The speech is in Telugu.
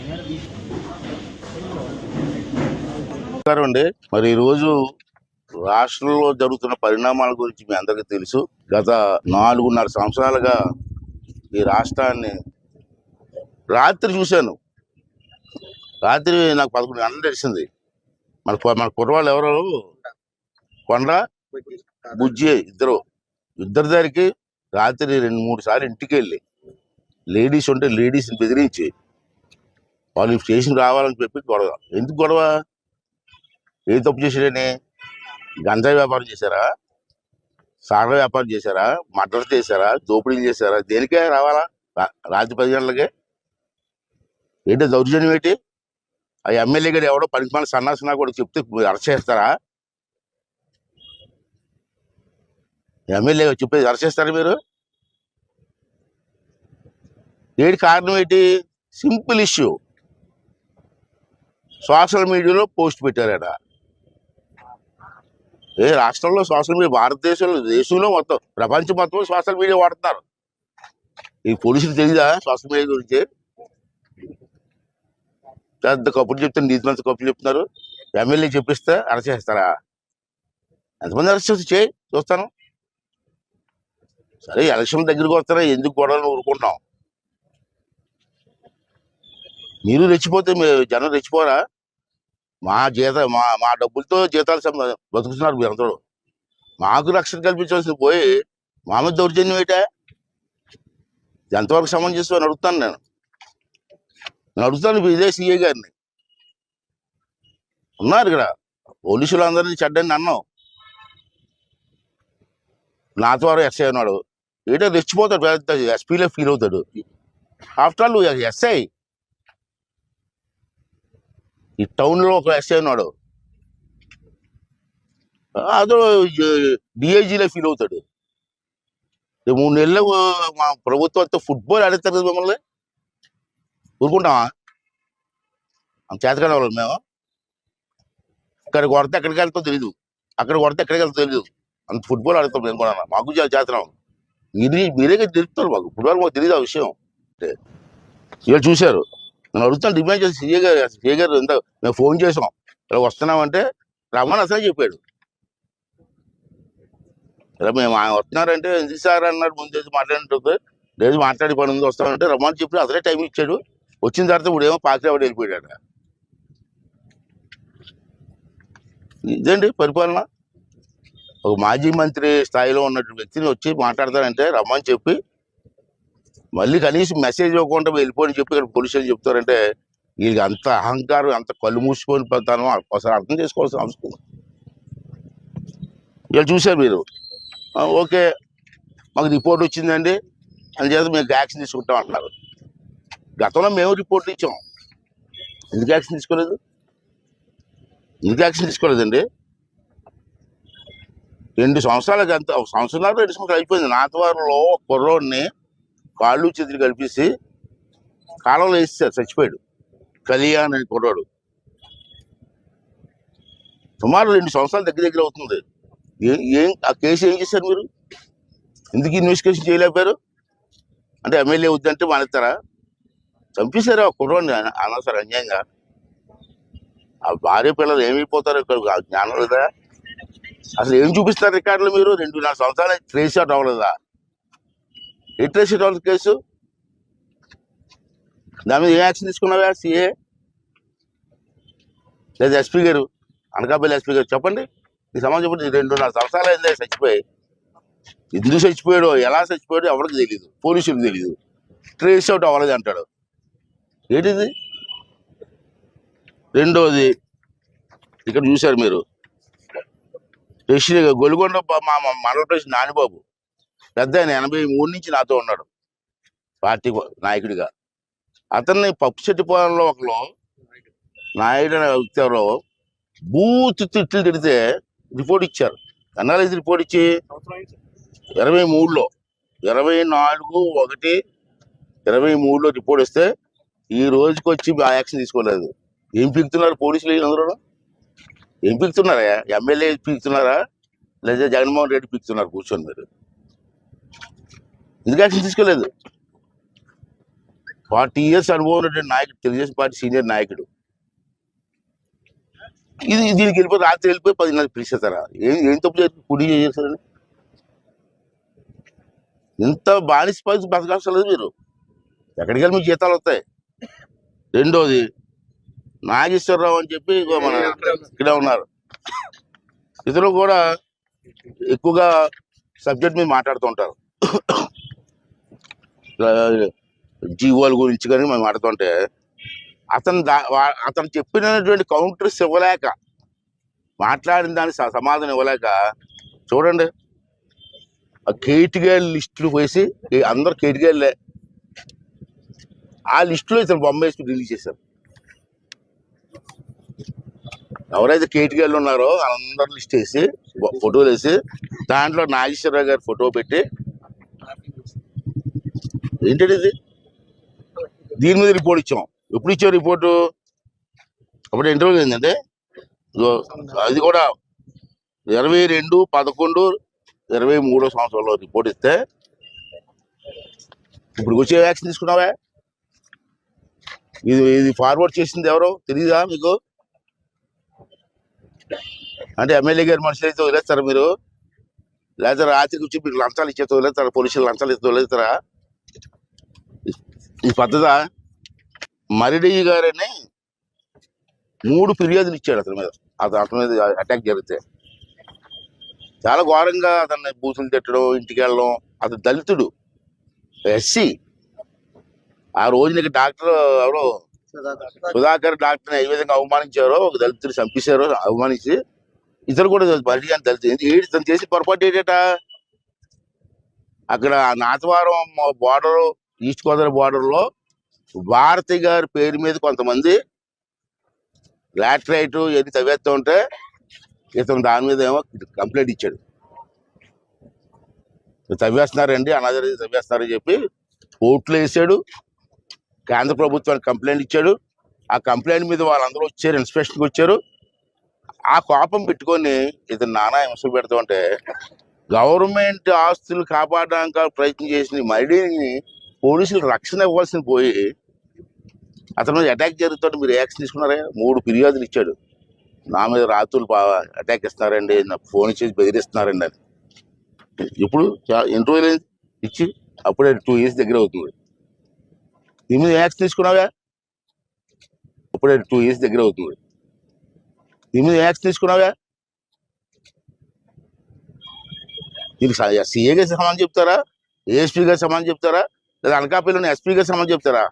నమస్కారం అండి మరి ఈరోజు రాష్ట్రంలో జరుగుతున్న పరిణామాల గురించి మీ అందరికీ తెలుసు. గత నాలుగున్నర సంవత్సరాలుగా ఈ రాష్ట్రాన్ని రాత్రి చూశాను. రాత్రి నాకు పదకొండు గంటలు తెలిసింది. మన మన కుర్రవాళ్ళు ఎవరు? కొండ బుజ్జి ఇద్దరు. ఇద్దరి దగ్గరికి రాత్రి రెండు మూడు సార్లు ఇంటికి వెళ్ళి. లేడీస్ ఉంటే లేడీస్ని బెదిరించి వాళ్ళు స్టేషన్ రావాలని చెప్పి గొడవ. ఎందుకు గొడవ? ఏ తప్పు చేశాడని గంజాయి వ్యాపారం చేశారా? సాగ వ్యాపారం చేశారా? మర్డర్ చేశారా? దోపిడీలు చేశారా? దేనికే రావాలా? రా- రాత్రి పది గంటలకే? ఏంటి దౌర్జన్యం ఏంటి? ఆ ఎమ్మెల్యే గారు ఎవడో పనికి మన సన్నాసనా కూడా చెప్తే అరెస్ట్ చేస్తారా? ఎమ్మెల్యే చెప్పేది అరెస్ట్ చేస్తారా మీరు? ఏడు కారణం ఏంటి? Simple issue. సోషల్ మీడియాలో పోస్ట్ పెట్టారట. ఏ రాష్ట్రంలో సోషల్ మీడియా భారతదేశంలో దేశంలో మొత్తం ప్రపంచం మొత్తం సోషల్ మీడియా వాడుతున్నారు. ఈ పోలీసులు తెలియదా సోషల్ మీడియా గురించి? పెద్ద కప్పులు చెప్తారు నీతి మంత్రి కప్పులు చెప్తున్నారు. ఎమ్మెల్యే చెప్పిస్తే అరెస్ట్ చేస్తారా? ఎంతమంది అరెస్ట్ చేసి చేయి చూస్తాను. సరే ఎలక్షన్ దగ్గరికి వస్తారా? ఎందుకు గొడవలు ఊరుకుంటాం మీరు రెచ్చిపోతే జనం రెచ్చిపోరా? మా జీత మా మా డబ్బులతో జీతాలు సంపా- బతుకుతున్నారు మీరు అందరూ. మాకు రక్షణ కల్పించవలసింది పోయి మా మీద దౌర్జన్యం ఏంటా? ఎంతవరకు సమంజసం అని అడుగుతాను నేను. నేను అడుగుతాను ఇదే సిఐ గారిని. ఉన్నారు ఇక్కడ. పోలీసులు అందరినీ చెడ్డని అన్నావు నా ద్వారా ఎస్ఐ ఉన్నాడు. ఏంటో రెచ్చిపోతాడు పెద్ద ఎస్పీలో ఫీల్ అవుతాడు. After all SI. ఈ టౌన్లో ఒక ఎస్ఐ ఉన్నాడు. అతను డిఐజీలో ఫీల్ అవుతాడు. మూడు నెలలు మా ప్రభుత్వంతో ఫుట్బాల్ ఆడతారు కదా మిమ్మల్ని? ఊరుకుంటామా అంత చేతకాని వాళ్ళు మేము. ఇక్కడ కొడితే ఎక్కడికి వెళ్తాం తెలీదు. అక్కడ కొడితే ఎక్కడికి వెళ్తాం తెలీదు. అంత ఫుట్బాల్ ఆడతాం మేము కూడా. మాకు చేతనం. ఇది మీరే మీరే తెలుపుతారు మాకు. ఫుట్బాల్ మాకు తెలియదు ఆ విషయం. ఇవాళ చూశారు. నేను అడుగుతాను డిమాండ్ చేసి సీఏ గారు సీఏ గారు ఎంత మేము ఫోన్ చేసాం. ఇలా వస్తున్నామంటే రమ్మని అసలు చెప్పాడు. ఇలా మేము ఆయన వస్తున్నారంటే ఎందుకు సార్ అన్నాడు ముందు మాట్లాడినట్టు మాట్లాడుతుంది లేదు మాట్లాడి పని ఉంది వస్తామంటే రమ్మని చెప్పి అసలే టైం ఇచ్చాడు. వచ్చిన తర్వాత ఇప్పుడు ఏమో పాకిరావాడు వెళ్ళిపోయాడు ఇదండి పరిపాలన? ఒక మాజీ మంత్రి స్థాయిలో ఉన్నటువంటి వ్యక్తిని వచ్చి మాట్లాడతారంటే రమ్మని చెప్పి మళ్ళీ కనీసం మెసేజ్ ఇవ్వకుండా వెళ్ళిపోయి చెప్పి ఇక్కడ పోలీసులు చెప్తారంటే వీళ్ళకి అంత అహంకారం అంత కళ్ళు మూసుకొని పోతాను ఒకసారి అర్థం చేసుకోవాల్సిన అవసరం ఇలా చూశారు మీరు. ఓకే. మాకు రిపోర్ట్ వచ్చిందండి. అందుచేత మేము యాక్షన్ తీసుకుంటాం అంటున్నారు. గతంలో మేము రిపోర్ట్ ఇచ్చాం. ఎందుకు యాక్షన్ తీసుకోలేదు? ఎందుకు యాక్షన్ తీసుకోలేదండి? రెండు సంవత్సరాలకి అంత ఒక సంవత్సరాలు రెండు సంవత్సరాలు అయిపోయింది. నాతవారిలో కుర్రోడిని కాళ్ళు చేతులు కలిపేసి కాలంలో వేస్తారు చచ్చిపోయాడు. కళ్యాణ్ అని కుర్రాడు. సుమారు రెండు సంవత్సరాలు దగ్గర దగ్గర అవుతుంది. ఏం ఆ కేసు ఏం చేశారు మీరు? ఎందుకు ఇన్వెస్టిగేషన్ చేయలేకపోయారు? అంటే ఎమ్మెల్యే వద్దంటే మానేస్తారా? చంపేశారు ఆ కుర్రాడిని అన- అనవసరం అన్యాయంగా. ఆ భార్య పిల్లలు ఏమైపోతారు ఇక్కడ? ఆ జ్ఞానం లేదా? అసలు ఏం చూపిస్తారు రికార్డులు మీరు? రెండున్నర సంవత్సరాలు ట్రేస్ అవుట్ అవ్వలేదా? లిటరసీ కేసు దాని మీద ఏ యాక్షన్ తీసుకున్నావా సిఏ లేదా ఎస్పీ గారు అనకాపల్లి ఎస్పీ గారు చెప్పండి ఈ సమాజం చెప్పండి రెండున్నర సంవత్సరాలు అయిందే చచ్చిపోయి ఎందుకు చచ్చిపోయాడో ఎలా చచ్చిపోయాడో ఎవరికి తెలియదు పోలీసులకు తెలియదు ట్రేస్ అవుట్ అవ్వలేదు అంటాడు ఏంటిది రెండోది ఇక్కడ చూశారు మీరు రిషి గొలుగొండ మా మా మండల ప్రెసిడెంట్ నానిబాబు పెద్ద ఆయన ఎనభై మూడు నుంచి నాతో ఉన్నాడు. పార్టీ నాయకుడిగా. అతన్ని పప్పు చెట్టుపాలెంలో ఒకరు నాయుడు అనే వ్యక్తి ఎవరో బూత్ తిట్లు తిడితే రిపోర్ట్ ఇచ్చారు. ఎన్నాళ్ళు రిపోర్ట్ ఇచ్చి? ఇరవై మూడులో. ఇరవై నాలుగు ఒకటి ఇరవై మూడులో రిపోర్ట్ ఇస్తే ఈ రోజుకి వచ్చి ఆ యాక్షన్ తీసుకోలేదు. ఏం పీకుతున్నారు పోలీసులు అందరూ ఏం పీకుతున్నారా? ఎమ్మెల్యే పీకుతున్నారా? లేదా జగన్మోహన్ రెడ్డి పీకుతున్నారు? కూర్చొని మీరు. ఎందుకు యాక్షన్ తీసుకోలేదు. ఫార్టీ ఇయర్స్ అనుభవం ఉన్నటువంటి నాయకుడు తెలుగుదేశం పార్టీ సీనియర్ నాయకుడు. ఇది దీనికి వెళ్ళిపోయి రాత్రి వెళ్ళిపోయి పదిన్నర పిలిచేస్తారా? ఏం ఏం తప్పు చేస్తారు కుడి చేస్తారని? ఇంత బానిస పరిస్థితి బతకాల్సలేదు మీరు? ఎక్కడికి వెళ్ళి మీ జీతాలు వస్తాయి? రెండోది నాగేశ్వరరావు అని చెప్పి మన ఇక్కడే ఉన్నారు. ఇతరు కూడా ఎక్కువగా సబ్జెక్ట్ మీద మాట్లాడుతుంటారు జీవోల గురించి కానీ మేము మాట్లాడుతుంటే అతను దా అతను చెప్పినటువంటి కౌంటర్స్ ఇవ్వలేక మాట్లాడిన దానికి సమాధానం ఇవ్వలేక చూడండి ఆ కేటిగేల్ లిస్టులు వేసి అందరు కేటిగేళ్ళే ఆ లిస్టులో ఇతను బొమ్మ వేసి రిలీజ్ చేశారు. ఎవరైతే కేటిగేళ్ళు ఉన్నారో అందరు లిస్ట్ వేసి ఫోటోలు వేసి దాంట్లో నాగేశ్వరరావు గారి ఫోటో పెట్టి ఏంటంటే ఇది? దీని మీద రిపోర్ట్ ఇచ్చాం. ఎప్పుడు ఇచ్చాం రిపోర్టు అప్పుడు ఇంటర్వ్యూ ఏంటంటే అది కూడా ఇరవై రెండు పదకొండు ఇరవై మూడో సంవత్సరంలో రిపోర్ట్ ఇస్తే ఇప్పుడు వచ్చే వ్యాక్సిన్ తీసుకున్నావా? ఇది ఇది ఫార్వర్డ్ చేసింది ఎవరో? తెలియదా మీకు? అంటే ఎమ్మెల్యే గారి మనుషులు అయితే వదిలేస్తారా మీరు? లేదా రాత్రికి వచ్చి మీకు లంచాలు ఇచ్చేతో వదిలేస్తారా పోలీసులు లంచాలు ఇస్తే వదిలేస్తారా ఈ పద్ధత మరిడి గారని మూడు ఫిర్యాదులు ఇచ్చాడు అతని మీద. అతను అతని మీద అటాక్ జరిగితే. చాలా ఘోరంగా అతన్ని బూతులు తిట్టడం ఇంటికి వెళ్ళడం. అతను దళితుడు. ఎస్సీ. ఆ రోజు నీకు డాక్టర్ ఎవరో? సుధాకర్. డాక్టర్ని ఏ విధంగా అవమానించారో ఒక దళితుడు చంపేశారో అవమానించి ఇతరు కూడా బయట కానీ దళితు ఏంటి తను చేసి పొరపాటు ఏంటట? అక్కడ నాతవారం బార్డర్ ఈస్ట్ గోదావరి బార్డర్లో భారతి గారి పేరు మీద కొంతమంది లాటరైట్ ఇవన్నీ తవ్వేస్తూ ఉంటే ఇతను దాని మీద ఏమో కంప్లైంట్ ఇచ్చాడు. తవ్వేస్తున్నారండి అనాథరి తవ్వేస్తున్నారని చెప్పి కోర్టులో వేసాడు కేంద్ర ప్రభుత్వానికి కంప్లైంట్ ఇచ్చాడు. ఆ కంప్లైంట్ మీద వాళ్ళందరూ వచ్చారు ఇన్స్పెక్షన్కి వచ్చారు. ఆ కోపం పెట్టుకొని ఇతను నానా హింస పెడుతూ ఉంటే గవర్నమెంట్ ఆస్తులు కాపాడడానికి ప్రయత్నం చేసిన మరిడిని పోలీసులు రక్షణ ఇవ్వాల్సిన పోయి అతని మీద అటాక్ జరుగుతుంటే మీరు యాక్షన్ తీసుకున్నారా? మూడు ఫిర్యాదులు ఇచ్చాడు. నా మీద రాత్రులు బాగా అటాక్ ఇస్తున్నారండి నాకు ఫోన్ చేసి బెదిరిస్తున్నారండి అని. ఇప్పుడు చా- ఎన్ని రోజులు ఇచ్చి అప్పుడే టూ ఇయర్స్ దగ్గర అవుతుంది. దీని మీద యాక్షన్ తీసుకున్నావా? అప్పుడే టూ ఇయర్స్ దగ్గర అవుతుంది. దీని మీద యాక్షన్ తీసుకున్నావా? దీనికి సీఏ గారి సమానం చెప్తారా? ఏఎస్పీ గారి సమానం చెప్తారా? లేదా అనకాపల్లిలోని ఎస్పీ గారి సమానం చెప్తారా?